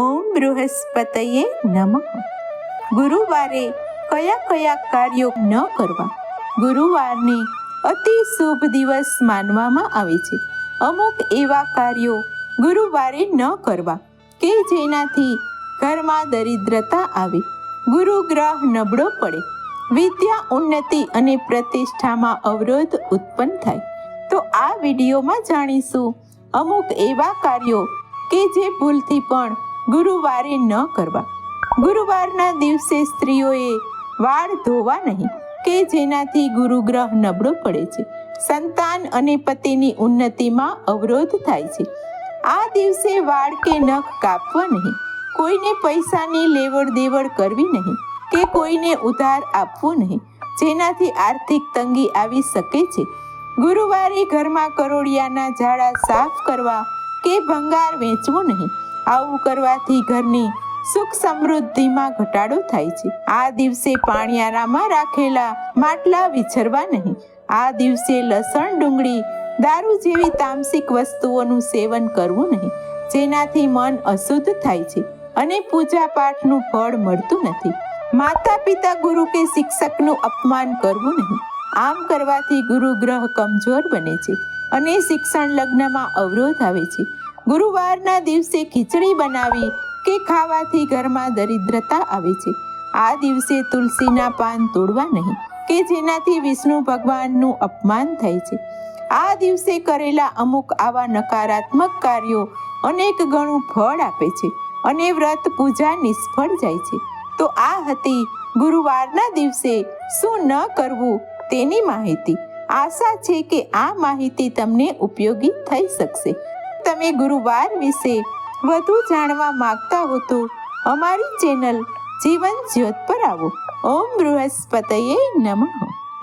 ઓમ બૃહસ્પતયે નમઃ. ગુરુવારે કયા કયા કાર્યો ન કરવા? ગુરુવારને અતિ શુભ દિવસ માનવામાં આવે છે. અમુક એવા કાર્યો ગુરુવારે ન કરવા કે જેનાથી ઘરમાં દરિદ્રતા આવે. ગુરુ ગ્રહ નબળો પડે. વિદ્યા ઉન્નતિ અને પ્રતિષ્ઠામાં અવરોધ ઉત્પન્ન થાય. તો આ વિડીયોમાં જાણીશું અમુક એવા કાર્યો કે જે ભૂલથી પણ ગુરુવારે ન કરવા. ગુરુવારના દિવસે સ્ત્રીઓએ વાળ ધોવા નહીં, કે જેનાથી ગુરુગ્રહ નબળો પડે છે. સંતાન અને પતિની ઉન્નતિમાં અવરોધ થાય છે. આ દિવસે વાળ કે નખ કાપવા નહીં, કોઈને પૈસાની લેવડ દેવડ કરવી નહીં, કે કોઈને ઉધાર આપવું નહીં, જેનાથી આર્થિક તંગી આવી શકે છે. ગુરુવારે ઘરમાં કરોડિયાના ઝાડા સાફ કરવા કે ભંગાર વેચવું નહીં આવું કરવાથી ઘરની સુખ સમૃદ્ધિમાં ઘટાડો થાય છે. આ દિવસે પાણિયારામાં રાખેલા માટલા વિછરવા નહીં. આ દિવસે લસણ, ડુંગળી, દારૂ જેવી તામસિક વસ્તુઓનું સેવન કરવું નહીં. જેનાથી મન અશુદ્ધ થાય છે અને પૂજા પાઠનું ફળ મળતું નથી. માતા પિતા ગુરુ કે શિક્ષકનું અપમાન કરવું નહીં. આમ કરવાથી ગુરુ ગ્રહ કમજોર બને છે. અને શિક્ષણ લગ્નમાં અવરોધ આવે છે. ગુરુવારના દિવસે ખીચડી બનાવી કે ખાવાથી ઘરમાં દરિદ્રતા આવે છે. આ દિવસે તુલસીના પાન તોડવા નહીં, કે જેનાથી વિષ્ણુ ભગવાનનું અપમાન થાય છે. આ દિવસે કરેલા અમુક આવા નકારાત્મક કાર્યો અનેક ગણું ફળ આપે છે અને વ્રત પૂજા નિષ્ફળ જાય છે. તો આ હતી ગુરુવારના દિવસે શું ન કરવું તેની માહિતી. આશા છે કે આ માહિતી તમને ઉપયોગી થઈ શકશે. તમે ગુરુવાર વિશે વધુ જાણવા માંગતા હો તો અમારી ચેનલ જીવન જ્યોત પર આવો. ઓમ બૃહસ્પતયે નમઃ.